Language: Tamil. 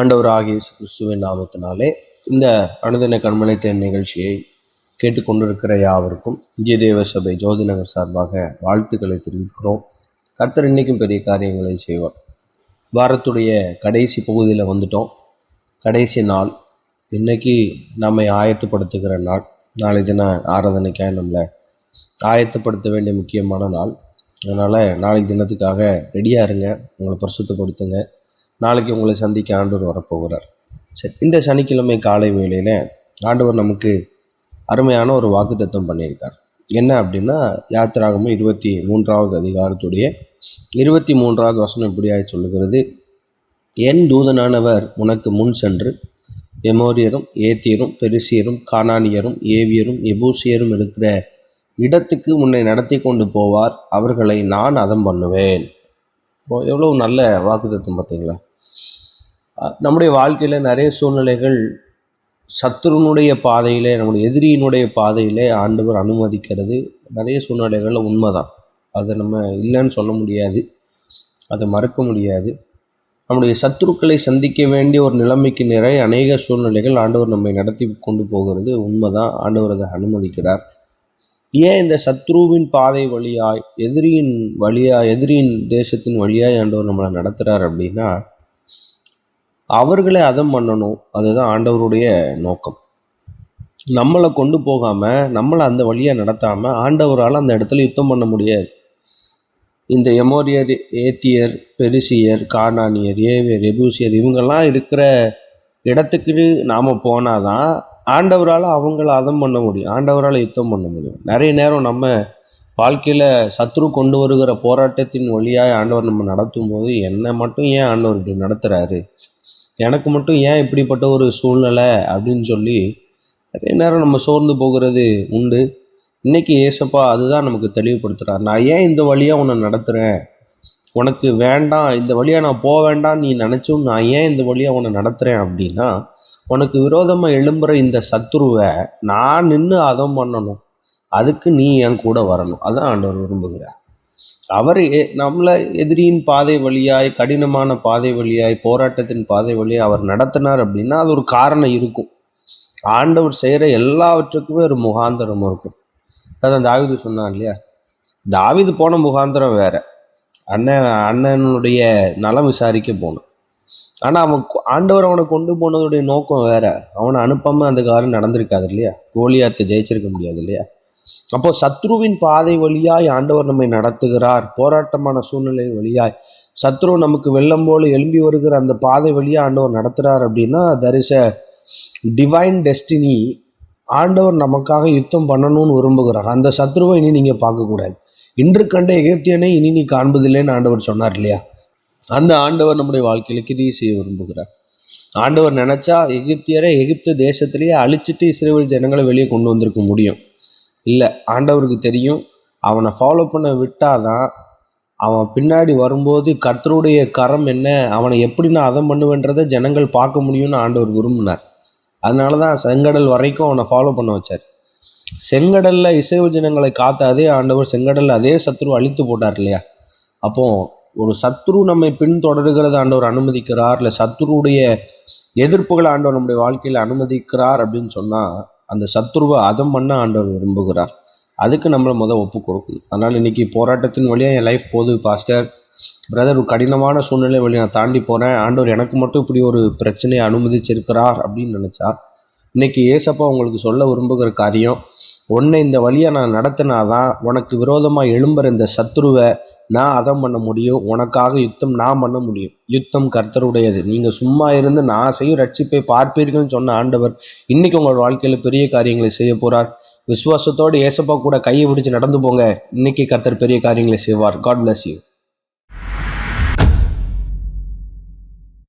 ஆண்டவராகிய கிறிஸ்துவின் நாமத்தினாலே இந்த அனுதின கண்மலை தேன் நிகழ்ச்சியை கேட்டுக்கொண்டிருக்கிற யாவருக்கும் இந்திய தேவ சபை ஜோதிநகர் சார்பாக வாழ்த்துக்களை தெரிவிக்கிறோம். கர்த்தர் இன்னைக்கும் பெரிய காரியங்களை செய்வார். வாரத்துடைய கடைசி பகுதியில் வந்துட்டோம். கடைசி நாள். இன்னைக்கு நம்மை ஆயத்தப்படுத்துகிற நாள். நாளை தின ஆராதனைக்காக நம்மளை ஆயத்தப்படுத்த வேண்டிய முக்கியமான நாள். அதனால் நாளைக்கு தினத்துக்காக ரெடியாக இருங்க. உங்களை பிரசுத்தப்படுத்துங்க. நாளைக்கு உங்களை சந்திக்க ஆண்டவர் வரப்போகிறார். சரி இந்த சனிக்கிழமை காலை வேளையில் ஆண்டவர் நமக்கு அருமையான ஒரு வாக்குத்தத்தம் பண்ணியிருக்கார். என்ன அப்படின்னா யாத்திராகமும் இருபத்தி மூன்றாவது அதிகாரத்துடைய இருபத்தி மூன்றாவது வசனம் இப்படியாக சொல்லுகிறது. என் தூதனானவர் உனக்கு முன் சென்று எமோரியரும் ஏத்தியரும் பெருசியரும் கானானியரும் ஏவியரும் எபூசியரும் இருக்கிற இடத்துக்கு உன்னை நடத்தி கொண்டு போவார். அவர்களை நான் அதம் பண்ணுவேன். எவ்வளோ நல்ல வாக்குத்தத்தம் பார்த்தீங்களா? நம்முடைய வாழ்க்கையில் நிறைய சூழ்நிலைகள் சத்துருனுடைய பாதையிலே நம்முடைய எதிரியினுடைய பாதையிலே ஆண்டவர் அனுமதிக்கிறது. நிறைய சூழ்நிலைகளில் உண்மைதான். அதை நம்ம இல்லைன்னு சொல்ல முடியாது. அதை மறுக்க முடியாது. நம்முடைய சத்துருக்களை சந்திக்க வேண்டிய ஒரு நிலைமைக்கு நிறைய அநேக சூழ்நிலைகள் ஆண்டவர் நம்மை நடத்தி கொண்டு போகிறது. உண்மைதான். ஆண்டவர் அதை அனுமதிக்கிறார். ஏன் இந்த சத்ருவின் பாதை வழியாய் எதிரியின் வழியாய் எதிரியின் தேசத்தின் வழியாய் ஆண்டவர் நம்மளை நடத்துகிறார் அப்படின்னா அவர்களை அதம் பண்ணணும். அதுதான் ஆண்டவருடைய நோக்கம். நம்மளை கொண்டு போகாமல் நம்மளை அந்த வழியாக நடத்தாமல் ஆண்டவரால் அந்த இடத்துல யுத்தம் பண்ண முடியாது. இந்த எமோரியர் ஏத்தியர் பெருசியர் கானானியர் ஏவியர் எபூசியர் இவங்கெல்லாம் இருக்கிற இடத்துக்கு நாம் போனாதான் ஆண்டவரால் அவங்கள அதம் பண்ண முடியும். ஆண்டவரால் யுத்தம் பண்ண முடியும். நிறைய நேரம் நம்ம வாழ்க்கையில் சத்ரு கொண்டு வருகிற போராட்டத்தின் வழியாக ஆண்டவர் நம்ம நடத்தும் போது என்னை மட்டும் ஏன் ஆண்டவர் இப்படி நடத்துகிறாரு எனக்கு மட்டும் ஏன் இப்படிப்பட்ட ஒரு சூழ்நிலை அப்படின்னு சொல்லி நிறைய நேரம் நம்ம சோர்ந்து போகிறது உண்டு. இன்னைக்கு ஏசப்பா அதுதான் நமக்கு தெளிவுபடுத்துகிறார் நான் ஏன் இந்த வழியாக உன்னை நடத்துகிறேன் உனக்கு வேண்டாம் இந்த வழியாக நான் போக வேண்டாம் நீ நினச்சும் நான் ஏன் இந்த வழியாக உன்னை நடத்துகிறேன் அப்படின்னா உனக்கு விரோதமாக எழும்புகிற இந்த சத்துருவை நான் நின்று அதம் பண்ணணும். அதுக்கு நீ என் கூட வரணும். அதான் ஆண்டவர் விரும்புகிறார். அவர் நம்மளை எதிரியின் பாதை வழியாய் கடினமான பாதை வழியாய் போராட்டத்தின் பாதை வழியாய் அவர் நடத்தினார் அப்படின்னா அது ஒரு காரணம் இருக்கும். ஆண்டவர் செய்கிற எல்லாவற்றுக்குமே ஒரு முகாந்திரம் இருக்கும். அதான் தாவீது சொன்னான் இல்லையா? தாவீது போன முகாந்திரம் வேற. அண்ணன் அண்ணனுடைய நலம் விசாரிக்க போனான். ஆனால் அவன் ஆண்டவர் அவனை கொண்டு போனதுடைய நோக்கம் வேற. அவனை அனுப்பாமல் அந்த காரியம் நடந்திருக்காது இல்லையா? கோலியாத்தை ஜெயிச்சிருக்க முடியாது இல்லையா? அப்போ சத்ருவின் பாதை வழியாய் ஆண்டவர் நம்மை நடத்துகிறார். போராட்டமான சூழ்நிலை வழியாய். சத்ரு நமக்கு வெள்ளம் போல எழும்பி வருகிற அந்த பாதை வழியாக ஆண்டவர் நடத்துகிறார் அப்படின்னா there is a divine destiny ஆண்டவர் நமக்காக யுத்தம் பண்ணணும்னு விரும்புகிறார். அந்த சத்ருவை இனி நீங்கள் பார்க்கக்கூடாது. இன்று கண்ட எகிப்தியனை இனி நீ காண்பதில்லைன்னு ஆண்டவர் சொன்னார் இல்லையா? அந்த ஆண்டவர் நம்முடைய வாழ்க்கையில் கிரியை செய்ய விரும்புகிறார். ஆண்டவர் நினச்சா எகிப்தியரை எகிப்து தேசத்திலேயே அழிச்சிட்டு இஸ்ரேல் ஜனங்களை வெளியே கொண்டு வந்திருக்க முடியும். இல்லை ஆண்டவருக்கு தெரியும். அவனை ஃபாலோ பண்ண விட்டாதான் அவன் பின்னாடி வரும்போது கர்த்தருடைய கரம் என்ன அவனை எப்படி நான் அதை பண்ணுவேன்றதை ஜனங்கள் பார்க்க முடியும்னு ஆண்டவர் விரும்பினார். அதனால தான் செங்கடல் வரைக்கும் அவனை ஃபாலோ பண்ண வச்சார். செங்கடலில் இசைவு ஜனங்களை காத்த அதே ஆண்டவர் செங்கடலில் அதே சத்ரு அழித்து போட்டார் இல்லையா? அப்போ ஒரு சத்ரு நம்மை பின்தொடர்கிறத ஆண்டவர் அனுமதிக்கிறார் இல்லை சத்ருவுடைய எதிர்ப்புகளை ஆண்டவர் நம்முடைய வாழ்க்கையில் அனுமதிக்கிறார் அப்படின்னு சொன்னால் அந்த சத்ருவை அதம் பண்ண ஆண்டவர் விரும்புகிறார். அதுக்கு நம்மளை முதல் ஒப்பு கொடுக்கணும். அதனால் இன்றைக்கி போராட்டத்தின் வழியாக என் லைஃப் போகுது பாஸ்டர் பிரதர் ஒரு கடினமான சூழ்நிலை வழி நான் தாண்டி போகிறேன் ஆண்டவர் எனக்கு மட்டும் இப்படி ஒரு பிரச்சனையை அனுமதிச்சிருக்கிறார் அப்படின்னு நினச்சா இன்னைக்கு ஏசப்பா உங்களுக்கு சொல்ல விரும்புகிற காரியம் உன்னை இந்த வழியை நான் நடத்தினாதான் உனக்கு விரோதமாக எழும்புற இந்த சத்ருவை நான் அதம் பண்ண முடியும். உனக்காக யுத்தம் நான் பண்ண முடியும். யுத்தம் கர்த்தருடையது. நீங்கள் சும்மா இருந்து நான் செய்யும் ரட்சிப்பை பார்ப்பீர்கள்னு சொன்ன ஆண்டவர் இன்னைக்கு உங்கள் வாழ்க்கையில் பெரிய காரியங்களை செய்ய போகிறார் விசுவாசத்தோடு ஏசப்பா கூட கையை பிடிச்சு நடந்து போங்க. இன்னைக்கு கர்த்தர் பெரிய காரியங்களை செய்வார். God bless you